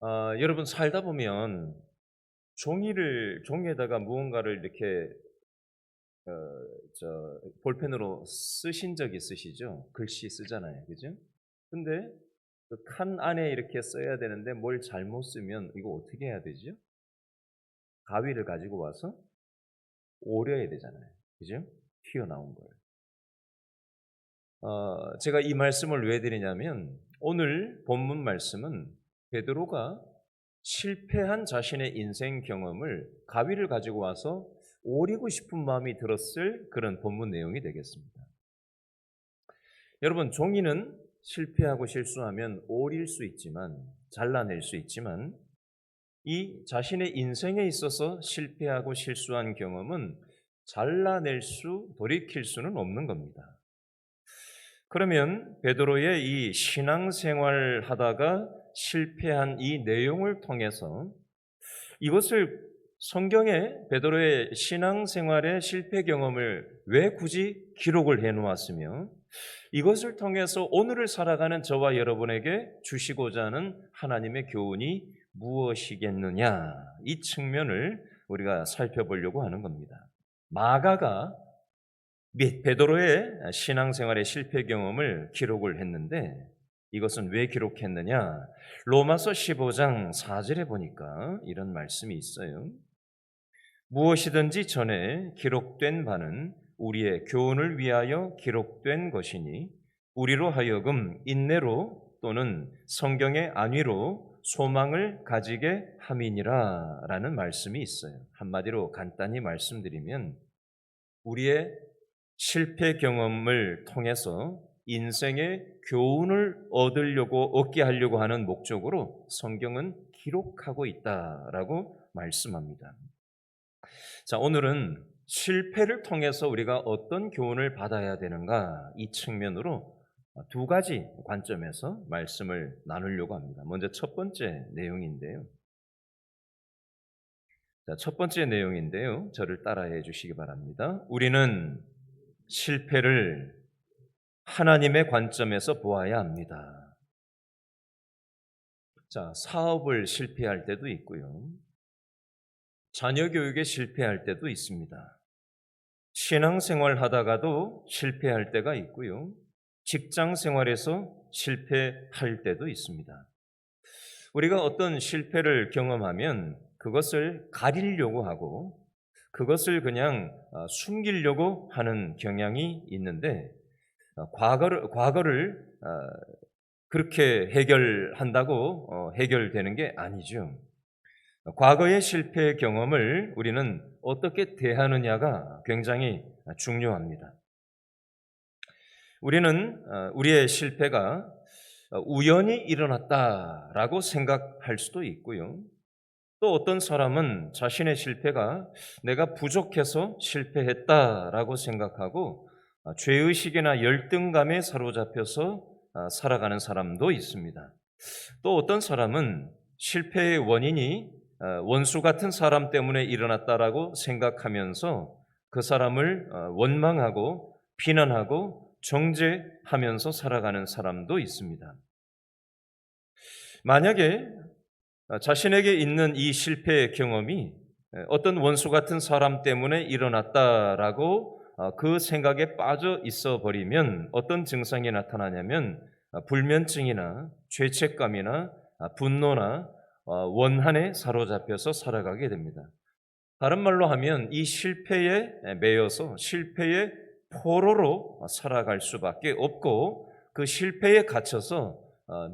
아, 여러분 살다 보면 종이를 종이에다가 무언가를 이렇게 어, 저 볼펜으로 쓰신 적 있으시죠? 글씨 쓰잖아요, 그죠? 근데 그 칸 안에 이렇게 써야 되는데 뭘 잘못 쓰면 이거 어떻게 해야 되죠? 가위를 가지고 와서 오려야 되잖아요, 그죠? 튀어나온 걸. 어, 제가 이 말씀을 왜 드리냐면 오늘 본문 말씀은 베드로가 실패한 자신의 인생 경험을 가위를 가지고 와서 오리고 싶은 마음이 들었을 그런 본문 내용이 되겠습니다. 여러분, 종이는 실패하고 실수하면 오릴 수 있지만, 잘라낼 수 있지만, 이 자신의 인생에 있어서 실패하고 실수한 경험은 잘라낼 수, 돌이킬 수는 없는 겁니다. 그러면 베드로의 이 신앙생활 하다가 실패한 이 내용을 통해서 이것을 성경에 베드로의 신앙생활의 실패 경험을 왜 굳이 기록을 해 놓았으며 이것을 통해서 오늘을 살아가는 저와 여러분에게 주시고자 하는 하나님의 교훈이 무엇이겠느냐 이 측면을 우리가 살펴보려고 하는 겁니다. 마가가 베드로의 신앙생활의 실패 경험을 기록을 했는데 이것은 왜 기록했느냐? 로마서 15장 4절에 보니까 이런 말씀이 있어요. 무엇이든지 전에 기록된 바는 우리의 교훈을 위하여 기록된 것이니 우리로 하여금 인내로 또는 성경의 안위로 소망을 가지게 함이니라 라는 말씀이 있어요. 한마디로 간단히 말씀드리면 우리의 실패 경험을 통해서 인생의 교훈을 얻으려고 얻게 하려고 하는 목적으로 성경은 기록하고 있다라고 말씀합니다. 자, 오늘은 실패를 통해서 우리가 어떤 교훈을 받아야 되는가 이 측면으로 두 가지 관점에서 말씀을 나누려고 합니다. 먼저 첫 번째 내용인데요. 자, 첫 번째 내용인데요. 저를 따라해 주시기 바랍니다. 우리는 실패를 하나님의 관점에서 보아야 합니다. 자, 사업을 실패할 때도 있고요. 자녀 교육에 실패할 때도 있습니다. 신앙생활 하다가도 실패할 때가 있고요. 직장 생활에서 실패할 때도 있습니다. 우리가 어떤 실패를 경험하면 그것을 가리려고 하고 그것을 그냥 어, 숨기려고 하는 경향이 있는데 어, 과거를 과거를 어, 그렇게 해결한다고 해결되는 게 아니죠. 과거의 실패 경험을 우리는 어떻게 대하느냐가 굉장히 중요합니다. 우리는 우리의 실패가 우연히 일어났다라고 생각할 수도 있고요. 또 어떤 사람은 자신의 실패가 내가 부족해서 실패했다라고 생각하고 아, 죄의식이나 열등감에 사로잡혀서 아, 살아가는 사람도 있습니다. 또 어떤 사람은 실패의 원인이 아, 원수 같은 사람 때문에 일어났다라고 생각하면서 그 사람을 원망하고 비난하고 정죄하면서 살아가는 사람도 있습니다. 만약에 어, 자신에게 있는 이 실패의 경험이 어떤 원수 같은 사람 때문에 일어났다라고 어, 그 생각에 빠져 있어 버리면 어떤 증상이 나타나냐면 어, 불면증이나 죄책감이나 분노나 원한에 사로잡혀서 살아가게 됩니다. 다른 말로 하면 이 실패에 매여서 실패의 포로로 살아갈 수밖에 없고 그 실패에 갇혀서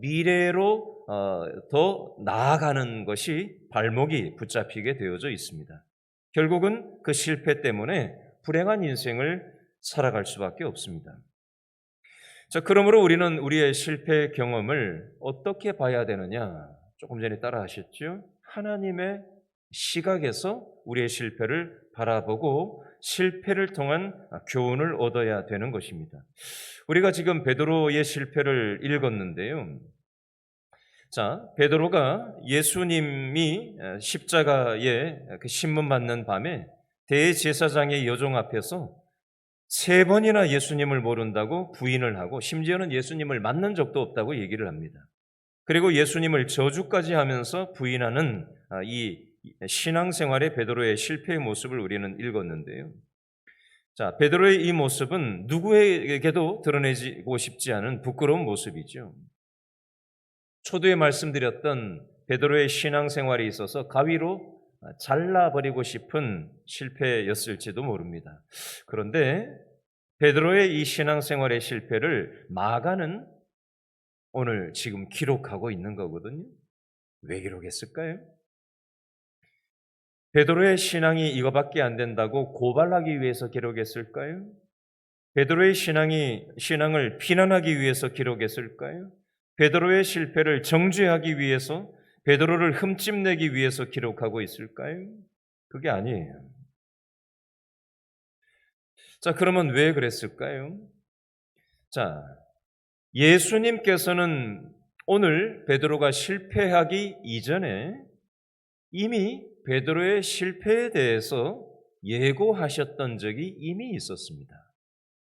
미래로 어, 더 나아가는 것이 발목이 붙잡히게 되어져 있습니다. 결국은 그 실패 때문에 불행한 인생을 살아갈 수밖에 없습니다. 자, 그러므로 우리는 우리의 실패 경험을 어떻게 봐야 되느냐? 조금 전에 따라 하셨죠? 하나님의 시각에서 우리의 실패를 바라보고 실패를 통한 교훈을 얻어야 되는 것입니다. 우리가 지금 베드로의 실패를 읽었는데요. 자, 베드로가 예수님이 십자가에 그 신문 받는 밤에 대제사장의 여종 앞에서 세 번이나 예수님을 모른다고 부인을 하고 심지어는 예수님을 만난 적도 없다고 얘기를 합니다. 그리고 예수님을 저주까지 하면서 부인하는 아, 이 신앙생활의 베드로의 실패의 모습을 우리는 읽었는데요. 자, 베드로의 이 모습은 누구에게도 드러내고 싶지 않은 부끄러운 모습이죠. 초두에 말씀드렸던 베드로의 신앙생활에 있어서 가위로 잘라버리고 싶은 실패였을지도 모릅니다. 그런데 베드로의 이 신앙생활의 실패를 마가는 오늘 지금 기록하고 있는 거거든요. 왜 기록했을까요? 베드로의 신앙이 이거밖에 안 된다고 고발하기 위해서 기록했을까요? 베드로의 신앙이 신앙을 비난하기 위해서 기록했을까요? 베드로의 실패를 정죄하기 위해서 베드로를 흠집내기 위해서 기록하고 있을까요? 그게 아니에요. 자, 그러면 왜 그랬을까요? 자, 예수님께서는 오늘 베드로가 실패하기 이전에 이미 베드로의 실패에 대해서 예고하셨던 적이 이미 있었습니다.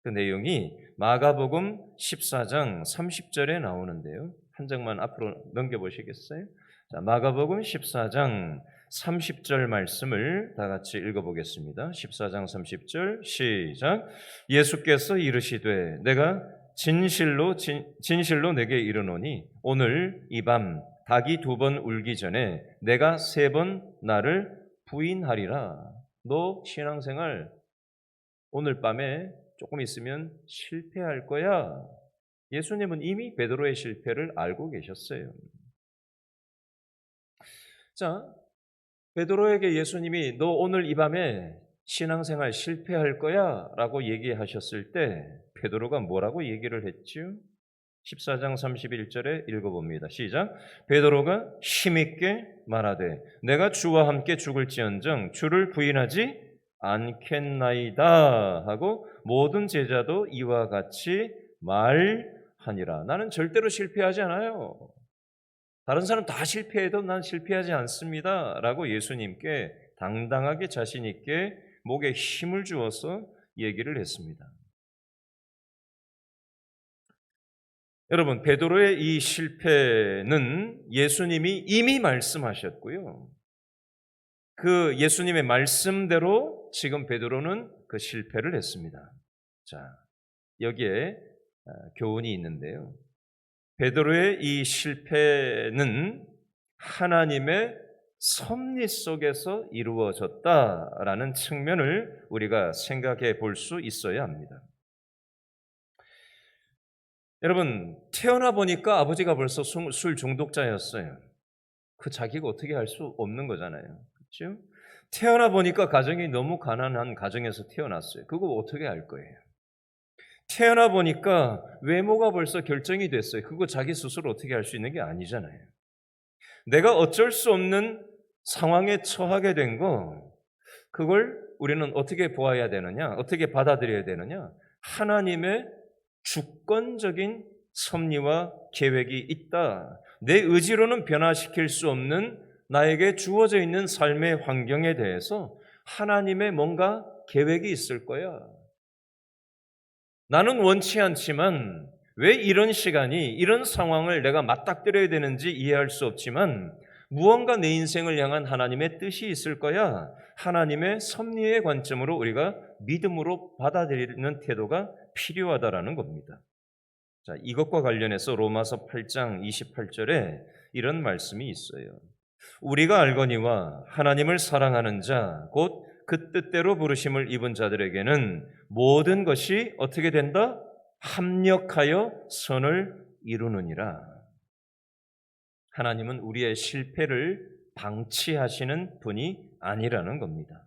그 내용이 마가복음 14장 30절에 나오는데요. 한 장만 앞으로 넘겨보시겠어요? 자, 마가복음 14장 30절 말씀을 다 같이 읽어보겠습니다. 14장 30절 시작. 예수께서 이르시되 내가 진실로 진, 진실로 내게 이르노니 오늘 이 밤 닭이 두 번 울기 전에 내가 세 번 나를 부인하리라. 너 신앙생활 오늘 밤에 조금 있으면 실패할 거야. 예수님은 이미 베드로의 실패를 알고 계셨어요. 자, 베드로에게 예수님이 너 오늘 이 밤에 신앙생활 실패할 거야 라고 얘기하셨을 때 베드로가 뭐라고 얘기를 했죠? 14장 31절에 읽어봅니다. 시작. 베드로가 힘있게 말하되 내가 주와 함께 죽을지언정 주를 부인하지 않겠나이다 하고 모든 제자도 이와 같이 말 하니라. 나는 절대로 실패하지 않아요. 다른 사람 다 실패해도 난 실패하지 않습니다. 라고 예수님께 당당하게 자신 있게 목에 힘을 주어서 얘기를 했습니다. 여러분, 베드로의 이 실패는 예수님이 이미 말씀하셨고요. 그 예수님의 말씀대로 지금 베드로는 그 실패를 했습니다. 자, 여기에 아, 교훈이 있는데요. 베드로의 이 실패는 하나님의 섭리 속에서 이루어졌다라는 측면을 우리가 생각해 볼 수 있어야 합니다. 여러분, 태어나 보니까 아버지가 벌써 술 중독자였어요. 그 자기가 어떻게 할 수 없는 거잖아요. 그렇죠? 태어나 보니까 가정이 너무 가난한 가정에서 태어났어요. 그거 어떻게 할 거예요? 태어나 보니까 외모가 벌써 결정이 됐어요. 그거 자기 스스로 어떻게 할 수 있는 게 아니잖아요. 내가 어쩔 수 없는 상황에 처하게 된 거, 그걸 우리는 어떻게 보아야 되느냐? 어떻게 받아들여야 되느냐? 하나님의 주권적인 섭리와 계획이 있다. 내 의지로는 변화시킬 수 없는 나에게 주어져 있는 삶의 환경에 대해서 하나님의 뭔가 계획이 있을 거야. 나는 원치 않지만 왜 이런 시간이, 이런 상황을 내가 맞닥뜨려야 되는지 이해할 수 없지만 무언가 내 인생을 향한 하나님의 뜻이 있을 거야. 하나님의 섭리의 관점으로 우리가 믿음으로 받아들이는 태도가 필요하다라는 겁니다. 자, 이것과 관련해서 로마서 8장 28절에 이런 말씀이 있어요. 우리가 알거니와 하나님을 사랑하는 자, 곧 그 뜻대로 부르심을 입은 자들에게는 모든 것이 어떻게 된다? 합력하여 선을 이루느니라. 하나님은 우리의 실패를 방치하시는 분이 아니라는 겁니다.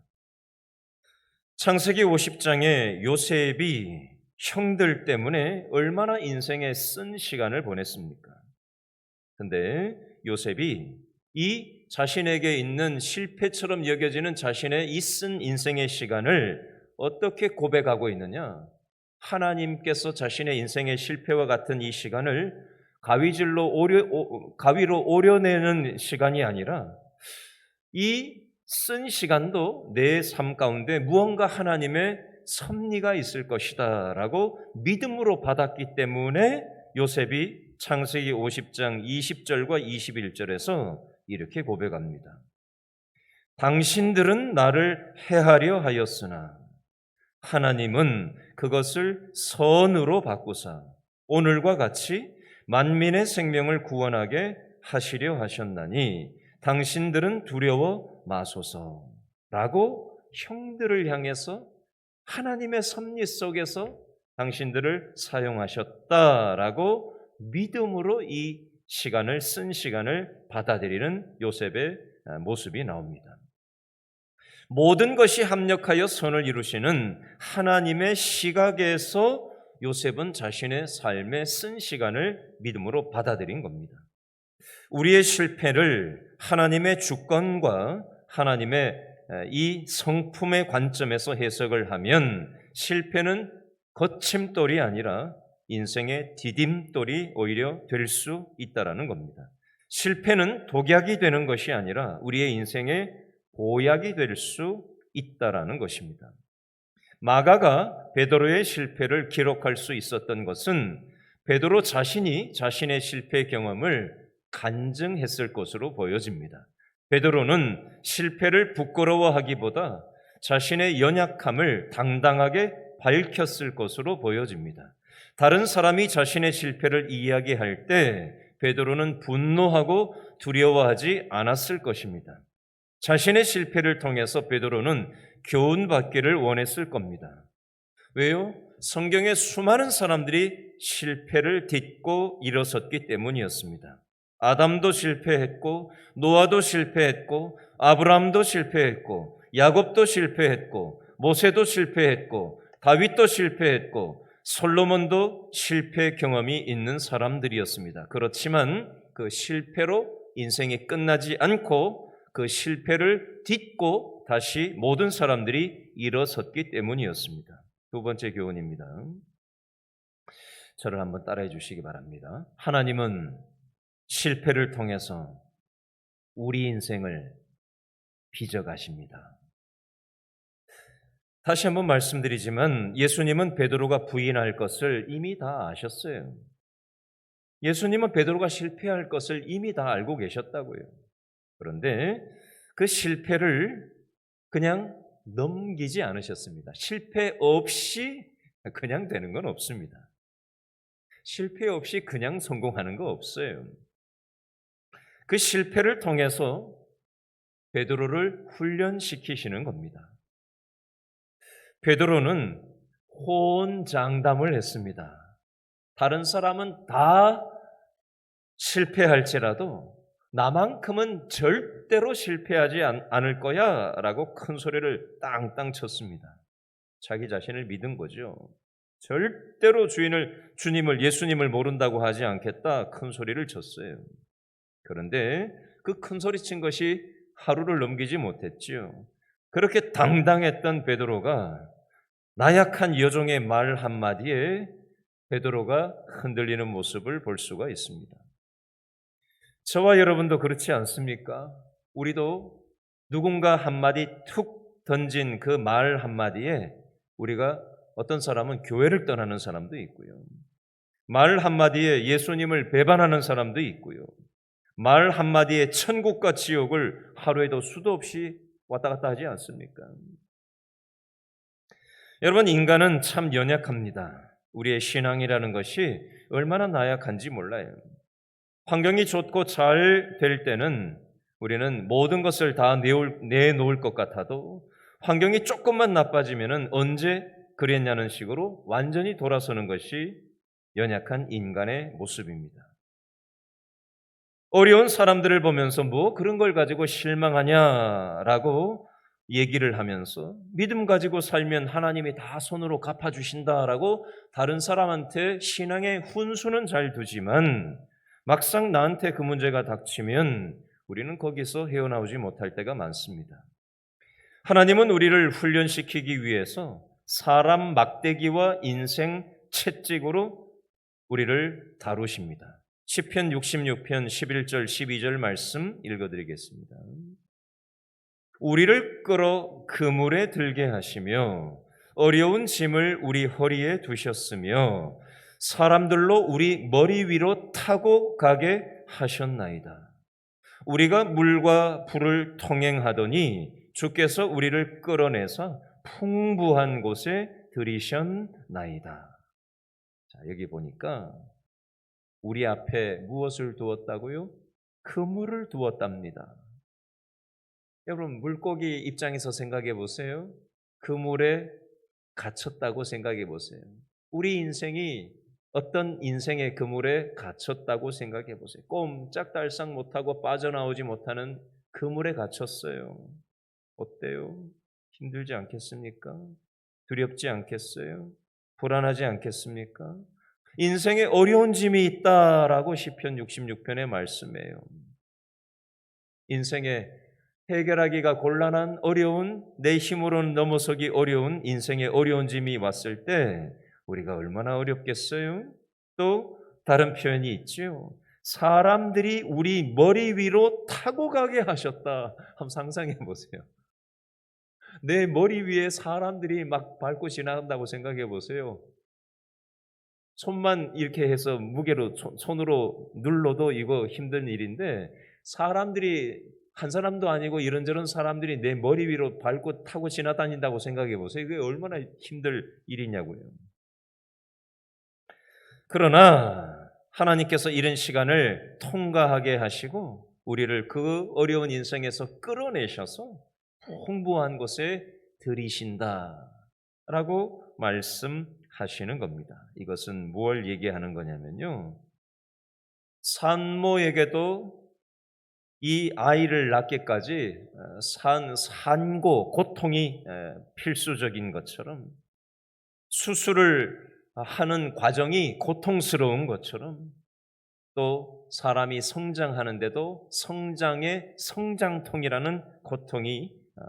창세기 50장에 요셉이 형들 때문에 얼마나 인생에 쓴 시간을 보냈습니까? 근데 요셉이 이 자신에게 있는 실패처럼 여겨지는 자신의 이 쓴 인생의 시간을 어떻게 고백하고 있느냐? 하나님께서 자신의 인생의 실패와 같은 이 시간을 가위질로 오려, 가위로 오려내는 시간이 아니라 이 쓴 시간도 내 삶 가운데 무언가 하나님의 섭리가 있을 것이다 라고 믿음으로 받았기 때문에 요셉이 창세기 50장 20절과 21절에서 이렇게 고백합니다. 당신들은 나를 해하려 하였으나 하나님은 그것을 선으로 바꾸사 오늘과 같이 만민의 생명을 구원하게 하시려 하셨나니 당신들은 두려워 마소서라고 형들을 향해서 하나님의 섭리 속에서 당신들을 사용하셨다라고 믿음으로 이 시간을 쓴 시간을 받아들이는 요셉의 모습이 나옵니다. 모든 것이 합력하여 선을 이루시는 하나님의 시각에서 요셉은 자신의 삶의 쓴 시간을 믿음으로 받아들인 겁니다. 우리의 실패를 하나님의 주권과 하나님의 이 성품의 관점에서 해석을 하면 실패는 거침돌이 아니라 인생의 디딤돌이 오히려 될 수 있다라는 겁니다. 실패는 독약이 되는 것이 아니라 우리의 인생의 보약이 될 수 있다라는 것입니다. 마가가 베드로의 실패를 기록할 수 있었던 것은 베드로 자신이 자신의 실패 경험을 간증했을 것으로 보여집니다. 베드로는 실패를 부끄러워하기보다 자신의 연약함을 당당하게 밝혔을 것으로 보여집니다. 다른 사람이 자신의 실패를 이야기할 때 베드로는 분노하고 두려워하지 않았을 것입니다. 자신의 실패를 통해서 베드로는 교훈 받기를 원했을 겁니다. 왜요? 성경에 수많은 사람들이 실패를 딛고 일어섰기 때문이었습니다. 아담도 실패했고 노아도 실패했고 아브라함도 실패했고 야곱도 실패했고 모세도 실패했고 다윗도 실패했고 솔로몬도 실패 경험이 있는 사람들이었습니다. 그렇지만 그 실패로 인생이 끝나지 않고 그 실패를 딛고 다시 모든 사람들이 일어섰기 때문이었습니다. 두 번째 교훈입니다. 저를 한번 따라해 주시기 바랍니다. 하나님은 실패를 통해서 우리 인생을 빚어가십니다. 다시 한번 말씀드리지만 예수님은 베드로가 부인할 것을 이미 다 아셨어요. 예수님은 베드로가 실패할 것을 이미 다 알고 계셨다고요. 그런데 그 실패를 그냥 넘기지 않으셨습니다. 실패 없이 그냥 되는 건 없습니다. 실패 없이 그냥 성공하는 거 없어요. 그 실패를 통해서 베드로를 훈련시키시는 겁니다. 베드로는 호언장담을 했습니다. 다른 사람은 다 실패할지라도 나만큼은 절대로 실패하지 않을 거야 라고 큰 소리를 땅땅 쳤습니다. 자기 자신을 믿은 거죠. 절대로 주인을, 주님을, 예수님을 모른다고 하지 않겠다 큰 소리를 쳤어요. 그런데 그 큰 소리 친 것이 하루를 넘기지 못했지요. 그렇게 당당했던 베드로가 나약한 여종의 말 한마디에 베드로가 흔들리는 모습을 볼 수가 있습니다. 저와 여러분도 그렇지 않습니까? 우리도 누군가 한마디 툭 던진 그 말 한마디에 우리가 어떤 사람은 교회를 떠나는 사람도 있고요. 말 한마디에 예수님을 배반하는 사람도 있고요. 말 한마디에 천국과 지옥을 하루에도 수도 없이 왔다 갔다 하지 않습니까? 여러분, 인간은 참 연약합니다. 우리의 신앙이라는 것이 얼마나 나약한지 몰라요. 환경이 좋고 잘 될 때는 우리는 모든 것을 다 내놓을 것 같아도 환경이 조금만 나빠지면 언제 그랬냐는 식으로 완전히 돌아서는 것이 연약한 인간의 모습입니다. 어려운 사람들을 보면서 뭐 그런 걸 가지고 실망하냐라고 얘기를 하면서 믿음 가지고 살면 하나님이 다 손으로 갚아주신다라고 다른 사람한테 신앙의 훈수는 잘 두지만 막상 나한테 그 문제가 닥치면 우리는 거기서 헤어나오지 못할 때가 많습니다. 하나님은 우리를 훈련시키기 위해서 사람 막대기와 인생 채찍으로 우리를 다루십니다. 10편 66편 11절 12절 말씀 읽어드리겠습니다. 우리를 끌어 그물에 들게 하시며 어려운 짐을 우리 허리에 두셨으며 사람들로 우리 머리 위로 타고 가게 하셨나이다. 우리가 물과 불을 통행하더니 주께서 우리를 끌어내서 풍부한 곳에 들이셨나이다. 자, 여기 보니까 우리 앞에 무엇을 두었다고요? 그물을 두었답니다. 여러분, 물고기 입장에서 생각해 보세요. 그물에 갇혔다고 생각해 보세요. 우리 인생이 어떤 인생의 그물에 갇혔다고 생각해 보세요. 꼼짝달싹 못하고 빠져나오지 못하는 그물에 갇혔어요. 어때요? 힘들지 않겠습니까? 두렵지 않겠어요? 불안하지 않겠습니까? 인생에 어려운 짐이 있다라고 시편 66편의 말씀이에요. 인생에 해결하기가 곤란한 어려운 내 힘으로는 넘어서기 어려운 인생의 어려운 짐이 왔을 때 우리가 얼마나 어렵겠어요? 또 다른 표현이 있죠. 사람들이 우리 머리 위로 타고 가게 하셨다. 한번 상상해 보세요. 내 머리 위에 사람들이 막 밟고 지나간다고 생각해 보세요. 손만 이렇게 해서 무게로 손으로 눌러도 이거 힘든 일인데 사람들이 한 사람도 아니고 이런저런 사람들이 내 머리 위로 밟고 타고 지나다닌다고 생각해 보세요. 이게 얼마나 힘들 일이냐고요. 그러나 하나님께서 이런 시간을 통과하게 하시고 우리를 그 어려운 인생에서 끌어내셔서 홍보한 곳에 들이신다라고 말씀하시는 겁니다. 이것은 무엇을 얘기하는 거냐면요. 산모에게도 이 아이를 낳기까지 어, 산 산고 고통이 필수적인 것처럼 수술을 하는 과정이 고통스러운 것처럼 또 사람이 성장하는데도 성장의 성장통이라는 고통이 어,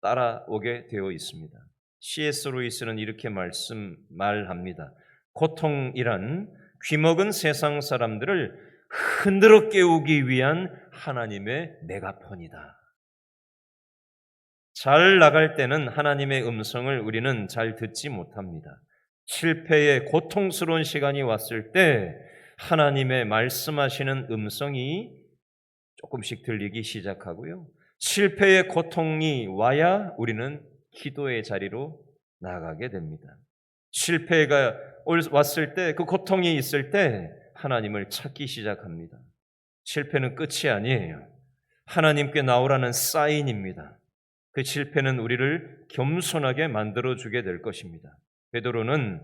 따라오게 되어 있습니다. C.S. 루이스는 이렇게 말씀 말합니다. 고통이란 귀먹은 세상 사람들을 흔들어 깨우기 위한 하나님의 메가폰이다. 잘 나갈 때는 하나님의 음성을 우리는 잘 듣지 못합니다. 실패의 고통스러운 시간이 왔을 때 하나님의 말씀하시는 음성이 조금씩 들리기 시작하고요. 실패의 고통이 와야 우리는 기도의 자리로 나가게 됩니다. 실패가 왔을 때, 그 고통이 있을 때 하나님을 찾기 시작합니다. 실패는 끝이 아니에요. 하나님께 나오라는 사인입니다. 그 실패는 우리를 겸손하게 만들어 주게 될 것입니다. 베드로는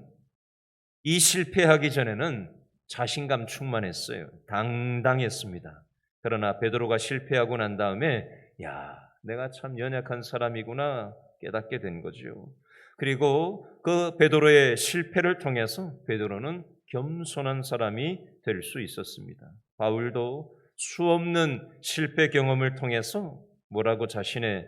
이 실패하기 전에는 자신감 충만했어요. 당당했습니다. 그러나 베드로가 실패하고 난 다음에 야, 내가 참 연약한 사람이구나 깨닫게 된 거죠. 그리고 그 베드로의 실패를 통해서 베드로는 겸손한 사람이 될 수 있었습니다. 바울도 수없는 실패 경험을 통해서 뭐라고 자신의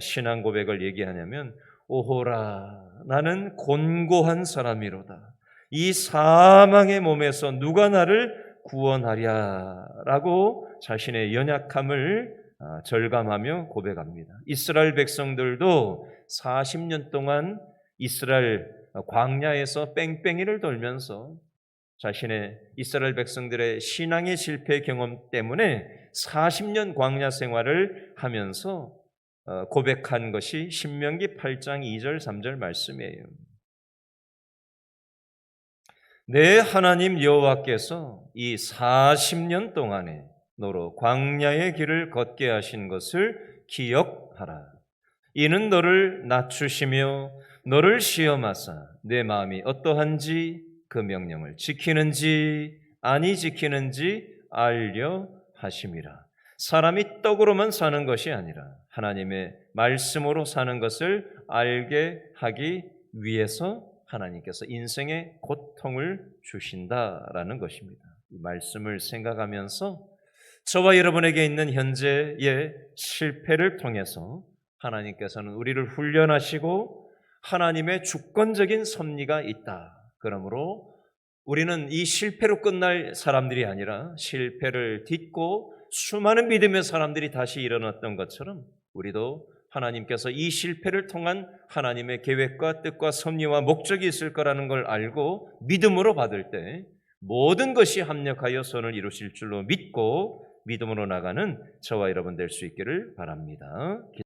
신앙 고백을 얘기하냐면 오호라 나는 곤고한 사람이로다. 이 사망의 몸에서 누가 나를 구원하랴라고 자신의 연약함을 아, 절감하며 고백합니다. 이스라엘 백성들도 40년 동안 이스라엘 광야에서 뺑뺑이를 돌면서 자신의 이스라엘 백성들의 신앙의 실패 경험 때문에 40년 광야 생활을 하면서 어, 고백한 것이 신명기 8장 2절 3절 말씀이에요. 내 하나님 여호와께서 이 40년 동안에 너로 광야의 길을 걷게 하신 것을 기억하라. 이는 너를 낮추시며 너를 시험하사 내 마음이 어떠한지 그 명령을 지키는지 아니 지키는지 알려 하심이라. 사람이 떡으로만 사는 것이 아니라 하나님의 말씀으로 사는 것을 알게 하기 위해서 하나님께서 인생의 고통을 주신다라는 것입니다. 이 말씀을 생각하면서 저와 여러분에게 있는 현재의 실패를 통해서 하나님께서는 우리를 훈련하시고 하나님의 주권적인 섭리가 있다. 그러므로 우리는 이 실패로 끝날 사람들이 아니라 실패를 딛고 수많은 믿음의 사람들이 다시 일어났던 것처럼 우리도 하나님께서 이 실패를 통한 하나님의 계획과 뜻과 섭리와 목적이 있을 거라는 걸 알고 믿음으로 받을 때 모든 것이 합력하여 선을 이루실 줄로 믿고 믿음으로 나가는 저와 여러분 될 수 있기를 바랍니다.